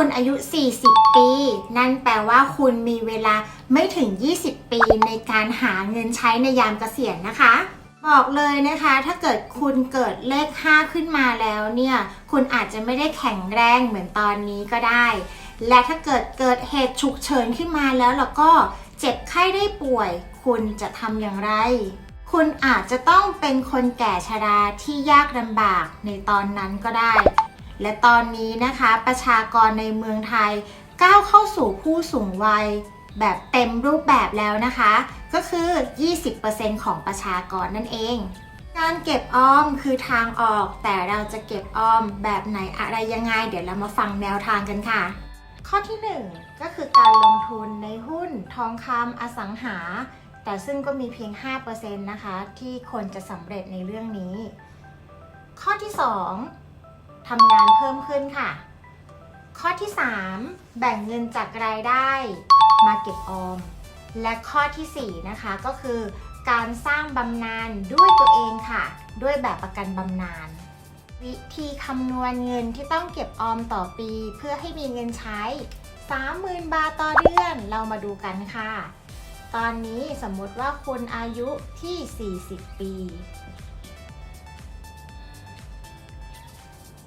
คุณอายุ 40 ปี นั่นแปลว่าคุณมีเวลาไม่ถึง 20 ปีในการหาเงินใช้ในยามเกษียณนะคะ บอกเลยนะคะ ถ้าเกิดคุณเกิดเลข 5 ขึ้นมาแล้วเนี่ย คุณอาจจะไม่ได้แข็งแรงเหมือนตอนนี้ก็ได้ และถ้าเกิดเกิดเหตุฉุกเฉินขึ้นมาแล้วแล้วก็เจ็บไข้ได้ป่วย คุณจะทำอย่างไร คุณอาจจะต้องเป็นคนแก่ชราที่ยากลำบากในตอนนั้นก็ได้ และตอนนี้นะคะประชากรในเมืองไทยก้าวเข้าสู่ผู้สูงวัยแบบเต็มรูปแบบแล้วนะคะ ก็คือ 20%ของประชากรนั่นเอง การเก็บออมคือทางออก แต่เราจะเก็บออมแบบไหนอะไรยังไง เดี๋ยวเรามาฟังแนวทางกันค่ะ ข้อที่ 1 ก็คือการลงทุนในหุ้นทองคำอสังหา แต่ซึ่งก็มีเพียง 5%นะคะ ที่คนจะสำเร็จในเรื่องนี้ ข้อที่ 2 ทำงานเพิ่มขึ้นค่ะ ข้อที่ 3 แบ่งเงินจากรายได้มาเก็บออม และข้อทีสี่ 4 นะคะก็คือ การสร้างบำนาญด้วยตัวเองค่ะ ด้วยแบบประกันบำนาญวิธีคำนวณเงินที่ต้องเก็บออมต่อปี เพื่อให้มีเงินใช้ 30,000 บาทต่อเดือนเรามาดูกันค่ะ ตอนนี้สมมติว่าคุณอายุที่ 40 ปี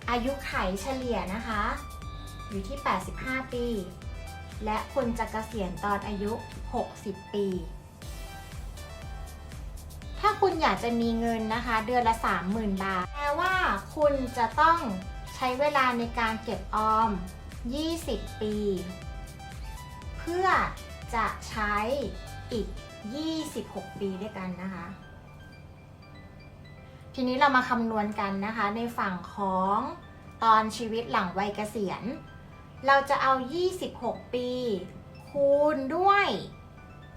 อายุไขเฉลี่ยนะคะ อยู่ที่ 85 ปี และคุณจะเกษียณตอนอายุ 60 ปี ถ้าคุณอยากจะมีเงินนะคะ เดือนละ 30,000 บาท แปลว่าคุณจะต้องใช้เวลาในการเก็บออม 20 ปี เพื่อจะใช้อีก 26 ปีด้วยกันนะคะ ทีนี้เรามาคำนวณกันนะคะ ในฝั่งของตอนชีวิตหลังวัยเกษียณ เราจะเอา 26 ปี คูณด้วย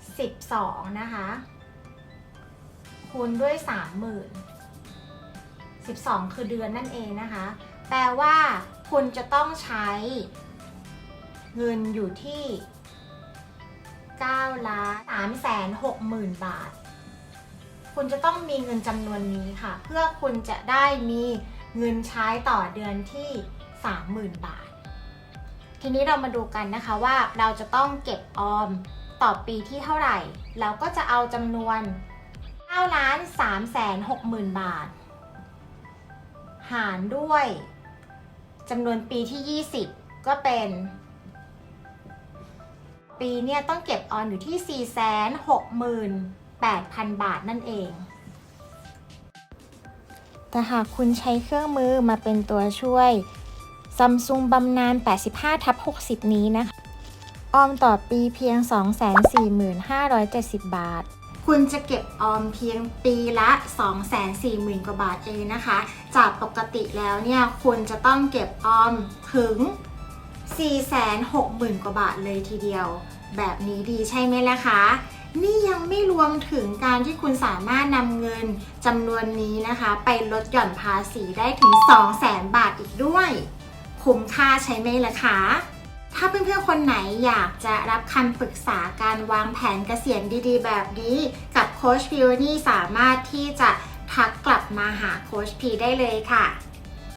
12 นะคะ คูณด้วย 30,000 12 คือเดือนนั่นเองนะคะ แปลว่าคุณจะต้องใช้เงินอยู่ที่9ล้าน3แสน6หมื่นบาท คุณจะต้องมีเงินจำนวนนี้ค่ะ เพื่อคุณจะได้มีเงินใช้ต่อเดือนที่ 30,000 บาท ทีนี้เรามาดูกันนะคะว่าเราจะต้องเก็บออมต่อปีที่เท่าไหร่ เราก็จะเอาจำนวน9ล้าน3แสน6หมื่นบาท หารด้วยจำนวนปีที่ 20 ก็เป็น ปีเนี่ยต้องเก็บออมอยู่ที่ 4 6 8 0 0 0 บาทนั่นเอง แต่หากคุณใช้เครื่องมือมาเป็นตัวช่วย Samsung บำนาญ 85ทับ60 นี้นะคะ ออมต่อปีเพียง 245,70 บาท คุณจะเก็บออมเพียงปีละ 240,000 กว่าบาทเองนะคะ จากปกติแล้วเนี่ย คุณจะต้องเก็บออมถึง 460,000 กว่าบาทเลยทีเดียว แบบนี้ดีใช่ไหมล่ะคะ นี่ยังไม่รวมถึงการที่คุณสามารถนำเงินจำนวนนี้นะคะ ไปลดหย่อนภาษีได้ถึง 200,000 บาทอีกด้วย คุ้มค่าใช่ไหมล่ะคะถ้าเพื่อนๆ คนไหนอยากจะรับคำปรึกษาการวางแผนเกษียณดีๆ แบบนี้ กับโค้ชพีวนี่สามารถที่จะทักกลับมาหาโค้ชพีได้เลยค่ะ